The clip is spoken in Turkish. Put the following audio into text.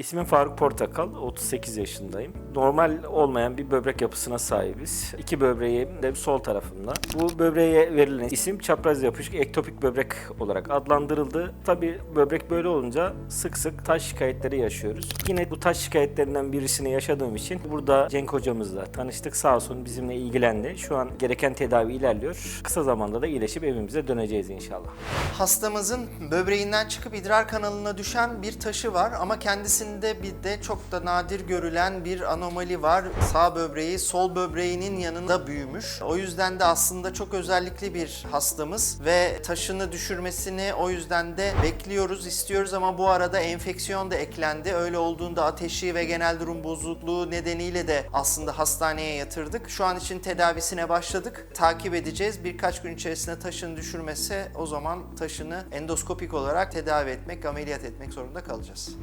İsmim Faruk Portakal, 38 yaşındayım. Normal olmayan bir böbrek yapısına sahibiz. İki böbreğim de sol tarafımda. Bu böbreğe verilen isim çapraz yapışık ektopik böbrek olarak adlandırıldı. Tabii böbrek böyle olunca sık sık taş şikayetleri yaşıyoruz. Yine bu taş şikayetlerinden birisini yaşadığım için burada Cenk hocamızla tanıştık. Sağ olsun bizimle ilgilendi. Şu an gereken tedavi ilerliyor. Kısa zamanda da iyileşip evimize döneceğiz inşallah. Hastamızın böbreğinden çıkıp idrar kanalına düşen bir taşı var ama kendisinde bir de çok da nadir görülen bir anomali var. Sağ böbreği sol böbreğinin yanında büyümüş. O yüzden de aslında çok özellikli bir hastamız ve taşını düşürmesini o yüzden de bekliyoruz, istiyoruz ama bu arada enfeksiyon da eklendi. Öyle olduğunda ateşi ve genel durum bozukluğu nedeniyle de aslında hastaneye yatırdık. Şu an için tedavisine başladık. Takip edeceğiz. Birkaç gün içerisinde taşın düşürmesi o zaman taşını endoskopik olarak tedavi etmek, ameliyat etmek zorunda kalacağız.